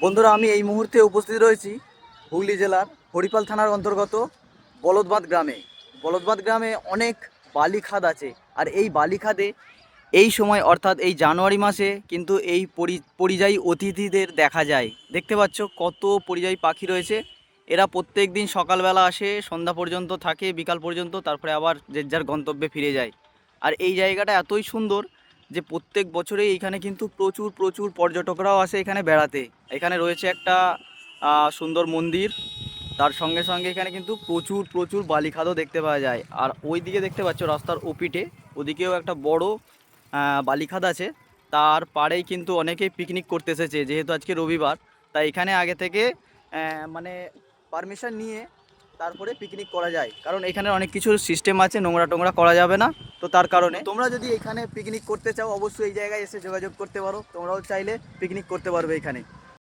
বন্ধুরা, আমি এই মুহূর্তে উপস্থিত রয়েছি হুগলি জেলার হরিপাল থানার অন্তর্গত বলদবাদ গ্রামে। বলদবাদ গ্রামে অনেক বালি খাদ আছে আর এই বালি খাদে এই সময়, অর্থাৎ এই জানুয়ারি মাসে কিন্তু এই পরি, পরিযায়ী অতিথিদের দেখা যায়। দেখতে পাচ্ছ কত পরিযায়ী পাখি রয়েছে। এরা প্রত্যেক দিন সকালবেলা আসে, সন্ধ্যা পর্যন্ত থাকে, বিকাল পর্যন্ত, তারপরে আবার যে যার গন্তব্যে ফিরে যায়। আর এই জায়গাটা এতই সুন্দর যে প্রত্যেক বছরেই এখানে কিন্তু প্রচুর প্রচুর পর্যটকরাও আসে এখানে বেড়াতে। এখানে রয়েছে একটা সুন্দর মন্দির। তার সঙ্গে সঙ্গে এখানে কিন্তু প্রচুর প্রচুর বালিখাদও দেখতে পাওয়া যায়। আর ওই দিকে দেখতে পাচ্ছ রাস্তার ওপিটে ওদিকেও একটা বড় বালিখাদ আছে। তার পাড়েই কিন্তু অনেকেই পিকনিক করতে এসেছে, যেহেতু আজকে রবিবার। তাই এখানে আগে থেকে মানে পারমিশন নিয়ে তারপরে পিকনিক করা যায়। কারণ এখানে অনেক কিছু সিস্টেম আছে নোংরা টোংরা করা যাবে না। তো তার কারণে। তোমরা যদি এখানে পিকনিক করতে চাও অবশ্যই এই জায়গায় এসে যোগাযোগ করতে পারো। তোমরাও চাইলে পিকনিক করতে পারবে এখানে।